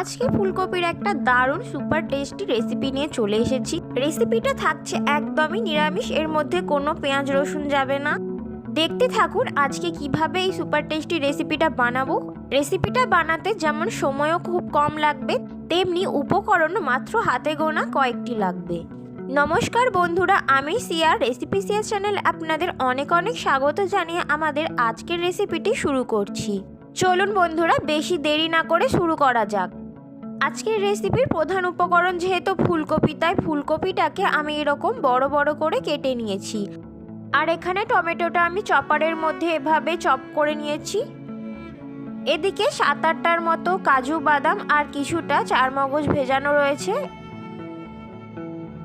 আজকে ফুলকপির একটা দারুণ সুপার টেস্টি রেসিপি নিয়ে চলে এসেছি। রেসিপিটা থাকছে একদমই নিরামিষ, এর মধ্যে কোনো পেঁয়াজ রসুন যাবে না। দেখতে থাকুন আজকে কীভাবে এই সুপার টেস্টি রেসিপিটা বানাবো। রেসিপিটা বানাতে যেমন সময়ও খুব কম লাগবে, তেমনি উপকরণ মাত্র হাতে গোনা কয়েকটি লাগবে। নমস্কার বন্ধুরা, আমি সিয়ার রেসিপি সিয়ার চ্যানেল আপনাদের অনেক অনেক স্বাগত জানিয়ে আমাদের আজকের রেসিপিটি শুরু করছি। চলুন বন্ধুরা, বেশি দেরি না করে শুরু করা যাক। আজকের রেসিপির প্রধান উপকরণ যেহেতু ফুলকপি, তাই ফুলকপিটাকে আমি এরকম বড় বড় করে কেটে নিয়েছি। আর এখানে টমেটোটা আমি চপারের মধ্যে এভাবে চপ করে নিয়েছি। এদিকে সাত আটটার মতো কাজু বাদাম আর কিছুটা চারমগজ ভেজানো রয়েছে।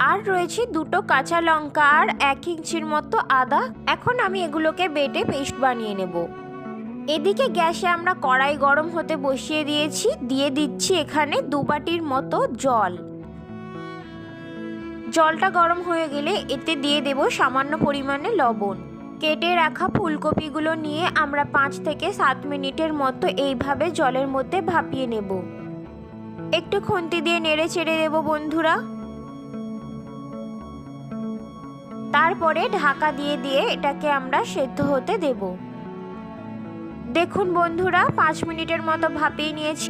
আর রয়েছে দুটো কাঁচা লঙ্কা আর এক ইঞ্চির মতো আদা। এখন আমি এগুলোকে বেটে পেস্ট বানিয়ে নেব। এদিকে গ্যাসে আমরা কড়াই গরম হতে বসিয়ে দিয়েছি, দিয়ে দিচ্ছি এখানে দু বাটির মতো জল। জলটা গরম হয়ে গেলে এতে দিয়ে দেব সামান্য পরিমাণে লবণ। কেটে রাখা ফুলকপিগুলো নিয়ে আমরা পাঁচ থেকে সাত মিনিটের মতো এইভাবে জলের মধ্যে ভাপিয়ে নেব। একটু খুন্তি দিয়ে নেড়ে ছেড়ে দেবো বন্ধুরা। তারপরে ঢাকা দিয়ে দিয়ে এটাকে আমরা সেদ্ধ হতে দেব। দেখুন বন্ধুরা, পাঁচ মিনিটের মতো ভাপিয়ে নিয়েছি।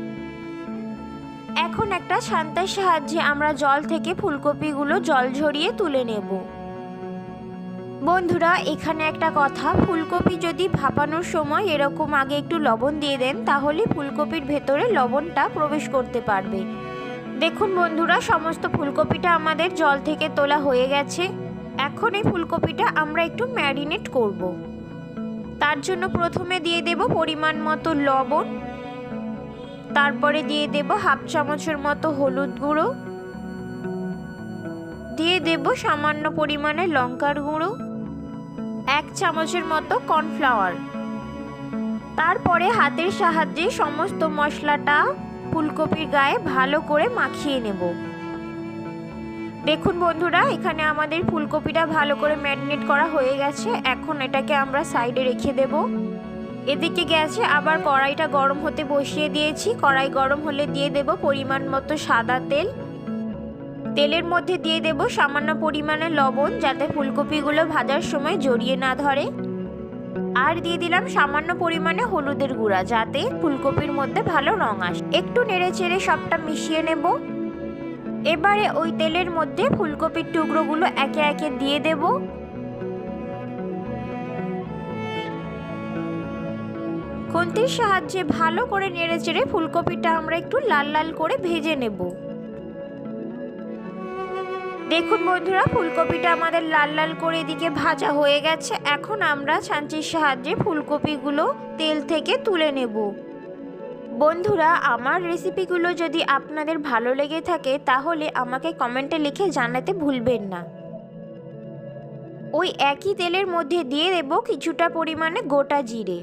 এখন একটা শান্তার সাহায্যে আমরা জল থেকে ফুলকপিগুলো জল ঝরিয়ে তুলে নেব। বন্ধুরা, এখানে একটা কথা, ফুলকপি যদি ভাপানোর সময় এরকম আগে একটু লবণ দিয়ে দেন, তাহলে ফুলকপির ভেতরে লবণটা প্রবেশ করতে পারবে। দেখুন বন্ধুরা, সমস্ত ফুলকপিটা আমাদের জল থেকে তোলা হয়ে গেছে। এখন এই ফুলকপিটা আমরা একটু ম্যারিনেট করব। তার জন্য প্রথমে দিয়ে দেব পরিমাণ মতো লবণ, তারপরে দিয়ে দেব হাফ চামচের মতো হলুদ গুঁড়ো, দিয়ে দেব সামান্য পরিমাণে লঙ্কার গুঁড়ো, এক চামচের মতো কর্নফ্লাওয়ার। তারপরে হাতের সাহায্যে সমস্ত মশলাটা ফুলকপির গায়ে ভালো করে মাখিয়ে নেব। দেখুন বন্ধুরা, এখানে আমাদের ফুলকপিটা ভালো করে ম্যারিনেট করা হয়ে গেছে। এখন এটাকে আমরা সাইডে রেখে দেব। এদিকে গ্যাসে আবার কড়াইটা গরম হতে বসিয়ে দিয়েছি। কড়াই গরম হলে দিয়ে দেব পরিমাণ মতো সাদা তেল। তেলের মধ্যে দিয়ে দেব সামান্য পরিমাণে লবণ, যাতে ফুলকপিগুলো ভাজার সময় জড়িয়ে না ধরে। আর দিয়ে দিলাম সামান্য পরিমাণে হলুদের গুঁড়া, যাতে ফুলকপির মধ্যে ভালো রং আসে। একটু নেড়ে চেড়ে সবটা মিশিয়ে নেব। এবারে ওই তেলের মধ্যে ফুলকপির টুকরোগুলো একে একে দিয়ে দেব। খুন্তির সাহায্যে ভালো করে নেড়ে চেড়ে ফুলকপিটা আমরা একটু লাল লাল করে ভেজে নেব। দেখুন বন্ধুরা, ফুলকপিটা আমাদের লাল লাল করে এদিকে ভাজা হয়ে গেছে। এখন আমরা ছাঁচির সাহায্যে ফুলকপিগুলো তেল থেকে তুলে নেব। বন্ধুরা, আমার রেসিপিগুলো যদি আপনাদের ভালো লেগে থাকে, তাহলে আমাকে কমেন্টে লিখে জানাতে ভুলবেন না। ওই একই তেলের মধ্যে দিয়ে দেব কিছুটা পরিমাণে গোটা জিরে।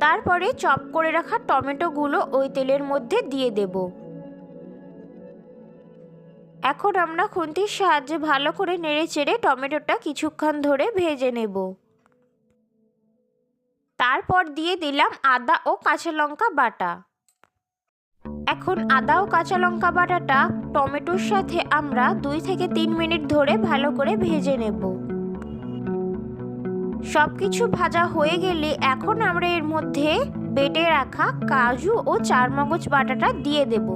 তারপরে চপ করে রাখা টমেটোগুলো ওই তেলের মধ্যে দিয়ে দেব। এখন আমরা খুন্তির সাহায্যে ভালো করে নেড়ে চেড়ে টমেটোটা কিছুক্ষণ ধরে ভেজে নেব। তারপর দিয়ে দিলাম আদা ও কাঁচা লঙ্কা বাটা। এখন আদা ও কাঁচা লঙ্কা বাটাটা টমেটোর সাথে আমরা দুই থেকে তিন মিনিট ধরে ভালো করে ভেজে নেব। সব কিছু ভাজা হয়ে গেলে এখন আমরা এর মধ্যে বেটে রাখা কাজু ও চারমগজ বাটাটা দিয়ে দেব।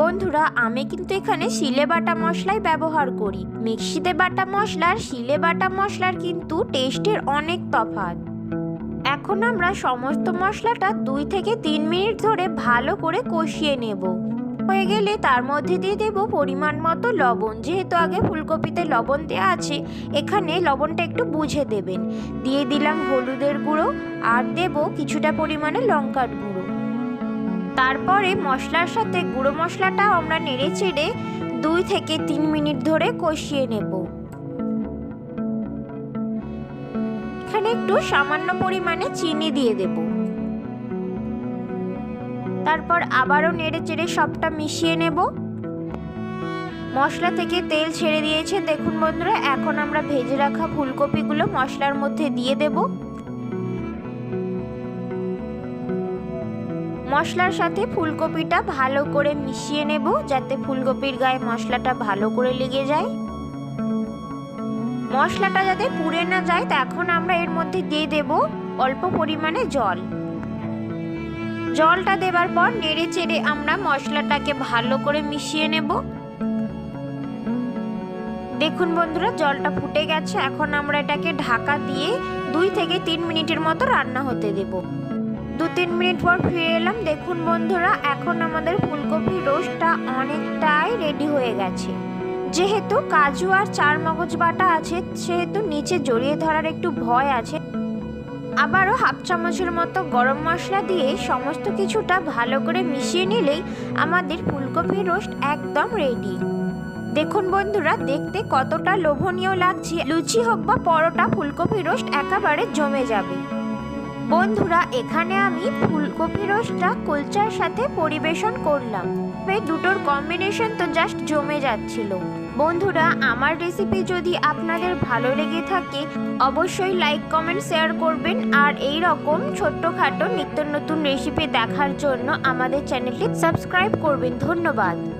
বন্ধুরা, আমি কিন্তু এখানে শিলে বাটা মশলাই ব্যবহার করি। মিক্সিতে বাটা মশলার, শিলে বাটা মশলার কিন্তু টেস্টের অনেক তফাৎ। এখন আমরা সমস্ত মশলাটা দুই থেকে তিন মিনিট ধরে ভালো করে কষিয়ে নেব। হয়ে গেলে তার মধ্যে দিয়ে দেব পরিমাণ মতো লবণ। যেহেতু আগে ফুলকপিতে লবণ দেওয়া আছে, এখানে লবণটা একটু বুঝে দেবেন। দিয়ে দিলাম হলুদের গুঁড়ো আর দেব কিছুটা পরিমাণে লঙ্কার গুঁড়ো। তারপরে মশলার সাথে গুঁড়ো মশলাটাও আমরা নেড়ে চেড়ে দুই থেকে তিন মিনিট ধরে কষিয়ে নেব। একটু সামান্য পরিমাণে চিনি দিয়ে দেব। তারপর আবারও নেড়ে চেড়ে সবটা মিশিয়ে নেব। মশলা থেকে তেল ছেড়ে দিয়েছে। দেখুন বন্ধুরা, এখন আমরা ভেজে রাখা ফুলকপিগুলো মশলার মধ্যে দিয়ে দেব। মশলার সাথে ফুলকপিটা ভালো করে মিশিয়ে নেব, যাতে ফুলকপির গায়ে মশলাটা ভালো করে লেগে যায়। মশলাটা যাতে পুড়ে না যায়, তা এখন আমরা এর মধ্যে দিয়ে দেব অল্প পরিমাণে জল। জলটা দেবার পর নেড়ে চেড়ে আমরা মশলাটাকে ভালো করে মিশিয়ে নেব। দেখুন বন্ধুরা, জলটা ফুটে গেছে। এখন আমরা এটাকে ঢাকা দিয়ে দুই থেকে তিন মিনিটের মতো রান্না হতে দেব। দু তিন মিনিট পর ফিরে এলাম। দেখুন বন্ধুরা, এখন আমাদের ফুলকপি রোস্টটা অনেকটাই রেডি হয়ে গেছে। যেহেতু কাজু আর চার মগজ বাটা আছে, সেহেতু নিচে জড়িয়ে ধরার একটু ভয় আছে। আবারও হাফ চামচের মতো গরম মশলা দিয়ে সমস্ত কিছুটা ভালো করে মিশিয়ে নিলেই আমাদের ফুলকপি রোস্ট একদম রেডি দেখুন বন্ধুরা, দেখতে কতটা লোভনীয় লাগছে। লুচি হোক বা পরোটা, ফুলকপি রোস্ট একেবারে জমে যাবে। বন্ধুরা, এখানে আমি ফুলকপি রোস্টটা কুলচার সাথে পরিবেশন করলাম। দুটোর কম্বিনেশন তো জাস্ট জমে যাচ্ছিল। বন্ধুরা, আমার রেসিপি যদি আপনাদের ভালো লেগে থাকে, অবশ্যই লাইক কমেন্ট শেয়ার করবেন। আর এই রকম ছোট্টখাটো নিত্য নতুন রেসিপি দেখার জন্য আমাদের চ্যানেলটি সাবস্ক্রাইব করবেন। ধন্যবাদ।